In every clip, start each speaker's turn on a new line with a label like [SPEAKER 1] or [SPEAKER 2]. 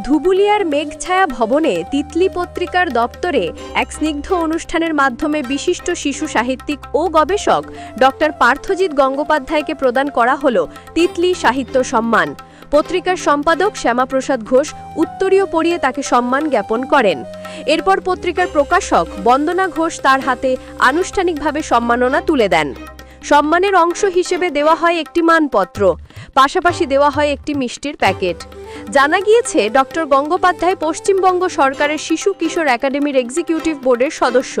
[SPEAKER 1] ধুবুলিয়ার মেঘছায়া ভবনে তিতলি পত্রিকার দপ্তরে এক স্নিগ্ধ অনুষ্ঠানের মাধ্যমে বিশিষ্ট শিশু সাহিত্যিক ও গবেষক ডক্টর পার্থজিৎ গঙ্গোপাধ্যায়কে প্রদান করা হল তিতলি সাহিত্য সম্মান। পত্রিকার সম্পাদক শ্যামাপ্রসাদ ঘোষ উত্তরীয় পড়িয়ে তাকে সম্মান জ্ঞাপন করেন। এরপর পত্রিকার প্রকাশক বন্দনা ঘোষ তার হাতে আনুষ্ঠানিকভাবে সম্মাননা তুলে দেন। সম্মানের অংশ হিসেবে দেওয়া হয় একটি মানপত্র। পাশাপাশি দেওয়া হয় একটি মিষ্টির প্যাকেট। জানা গিয়েছে, ডক্টর গঙ্গোপাধ্যায় পশ্চিমবঙ্গ সরকারের শিশু কিশোর একাডেমির এক্সিকিউটিভ বোর্ডের সদস্য।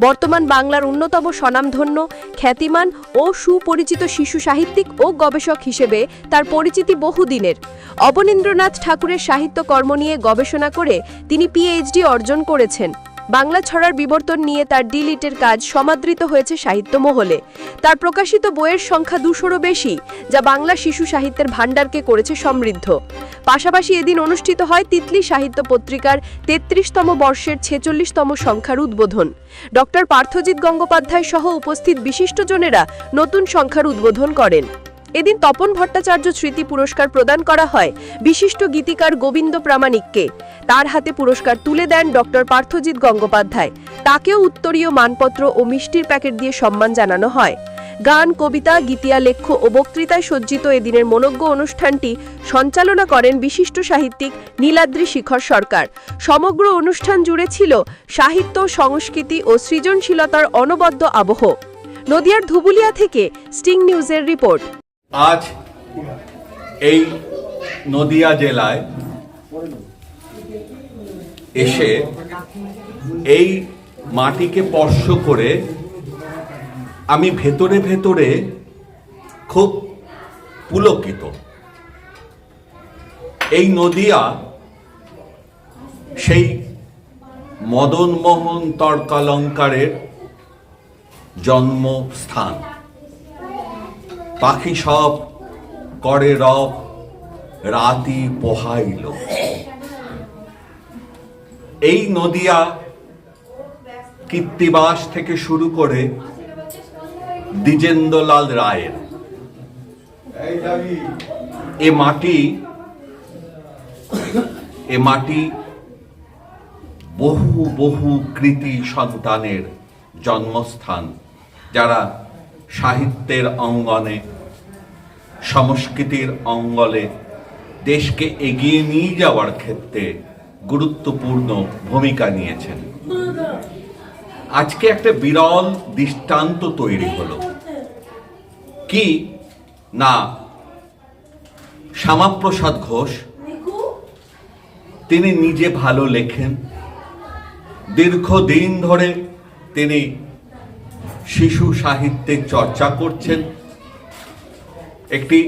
[SPEAKER 1] বর্তমান বাংলার অন্যতম স্বনামধন্য, খ্যাতিমান ও সুপরিচিত শিশু সাহিত্যিক ও গবেষক হিসেবে তার পরিচিতি বহুদিনের। অবনীন্দ্রনাথ ঠাকুরের সাহিত্য কর্ম নিয়ে গবেষণা করে তিনি পিএইচডি অর্জন করেছেন। বাংলা ছড়ার বিবর্তন নিয়ে তার ডিলিটের কাজ সমাদৃত হয়েছে সাহিত্য মহলে। তার প্রকাশিত বইয়ের সংখ্যা দুশোরও বেশি, যা বাংলা শিশু সাহিত্যের ভাণ্ডারকে করেছে সমৃদ্ধ। পাশাপাশি এদিন অনুষ্ঠিত হয় তিতলি সাহিত্য পত্রিকার তেত্রিশতম বর্ষের ছেচল্লিশতম সংখ্যার উদ্বোধন। ডক্টর পার্থজিৎ গঙ্গোপাধ্যায় সহ উপস্থিত বিশিষ্টজনেরা নতুন সংখ্যার উদ্বোধন করেন। এদিন তপন ভট্টাচার্য স্মৃতি পুরস্কার প্রদান করা হয় বিশিষ্ট গীতিকার গোবিন্দ প্রামাণিককে। তার হাতে পুরস্কার তুলে দেন ডক্টর পার্থজিৎ গঙ্গোপাধ্যায়। তাকেও উত্তরীয় মানপত্র ও মিষ্টির প্যাকেট দিয়ে সম্মান জানানো হয়। গান, কবিতা, গীতিয়া, লেখ্য ও বক্তৃতায় সজ্জিত এদিনের মনজ্ঞ অনুষ্ঠানটি সঞ্চালনা করেন বিশিষ্ট সাহিত্যিক নীলাদ্রি শিখর সরকার। সমগ্র অনুষ্ঠান জুড়ে ছিল সাহিত্য, সংস্কৃতি ও সৃজনশীলতার অনবদ্য আবহ। নদিয়ার ধুবুলিয়া থেকে স্টিং নিউজের রিপোর্ট।
[SPEAKER 2] আজ এই নদিয়া জেলায় এসে এই মাটিকে স্পর্শ করে আমি ভেতরে ভেতরে খুব পুলকিত। এই নদিয়া সেই মদনমোহন তর্কালঙ্কারের জন্মস্থান। পাখি সব করে রব, রাতি পোহাইল। এই নদিয়া কীর্তিবাস থেকে শুরু করে দ্বিজেন্দ্রলাল রায়ের। এ মাটি এ মাটি বহু বহু কৃতি সন্তানের জন্মস্থান, যারা সাহিত্যের অঙ্গনে সংস্কৃতির অঙ্গলে দেশকে এগিয়ে নিয়ে যাওয়ার ক্ষেত্রে গুরুত্বপূর্ণ ভূমিকা নিয়েছেন। আজকে একটা বিরল দৃষ্টান্ত তৈরি হলো। কি? না। শ্যামাপ্রসাদ ঘোষ। তিনি নিজে ভালো লেখেন। দীর্ঘদিন ধরে তিনি শিশু সাহিত্যের চর্চা করছেন। একটি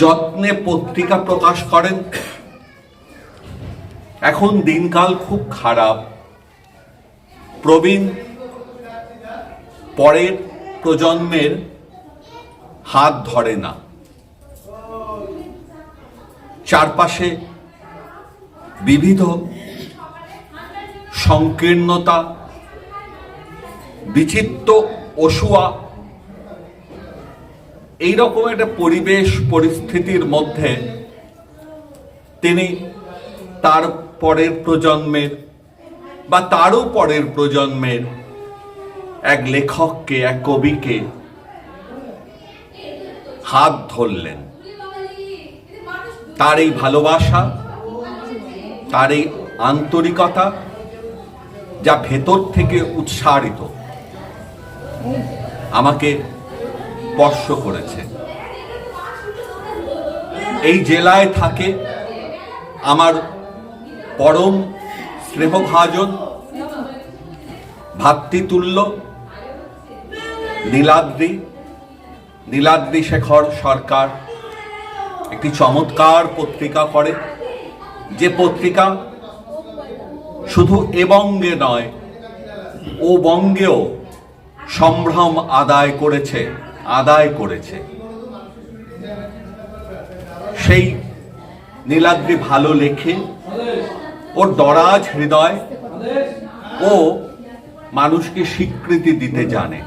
[SPEAKER 2] যত্নে পত্রিকা প্রকাশ করেন। এখন দিনকাল খুব খারাপ। প্রবীণ পরের প্রজন্মের হাত ধরে না। চারপাশে বিবিধ সংকীর্ণতা, বিচিত্র অসুয়া এইরকম একটা পরিবেশ, পরিস্থিতির মধ্যে তিনি তার পরের প্রজন্মের বা তারও পরের প্রজন্মের এক লেখককে, এক কবিকে হাত ধরলেন। তার এই ভালোবাসা, তার এই আন্তরিকতা যা ভেতর থেকে উৎসারিত, আমাকে স্পর্শ করেছে। এই জেলায় থাকে আমার পরম স্নেহভাজন ভাতৃতুল্য নীলাদ্রি। নীলাদ্রি শেখর সরকার একটি চমৎকার পত্রিকা করে, যে পত্রিকা শুধু এ বঙ্গে নয়, ও বঙ্গেও সম্ভ্রম আদায় করেছে। আদায় করেছে। সেই নীলাদ্রি ভালো লেখে, ওর দরাজ হৃদয় ও মানুষকে স্বীকৃতি দিতে জানে।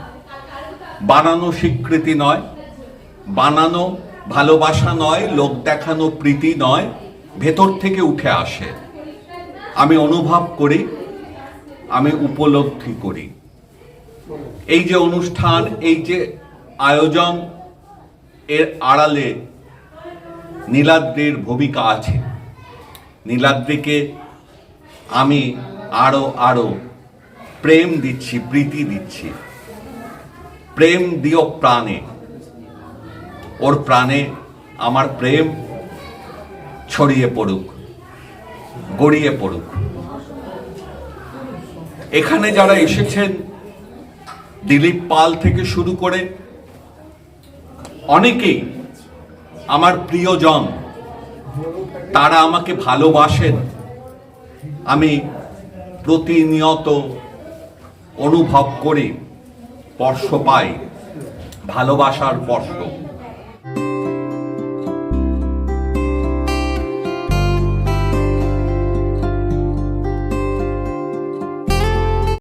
[SPEAKER 2] বানানো স্বীকৃতি নয়, বানানো ভালোবাসা নয়, লোক দেখানো প্রীতি নয়, ভেতর থেকে উঠে আসে। আমি অনুভব করি, আমি উপলব্ধি করি। এই যে অনুষ্ঠান, এই যে আয়োজন এর আড়ালে নীলাদ্রির ভূমিকা আছে। নীলাদ্রিকে আমি আরও আরও প্রেম দিচ্ছি, প্রীতি দিচ্ছি। প্রেম দিও প্রাণে। ওর প্রাণে আমার প্রেম ছড়িয়ে পড়ুক, গড়িয়ে পড়ুক। এখানে যারা এসেছেন, দিলীপ পাল থেকে শুরু করে অনেকেই আমার প্রিয়জন তারা আমাকে ভালোবাসেন। আমি প্রতিনিয়ত অনুভব করি স্পর্শ পাই ভালোবাসার স্পর্শ।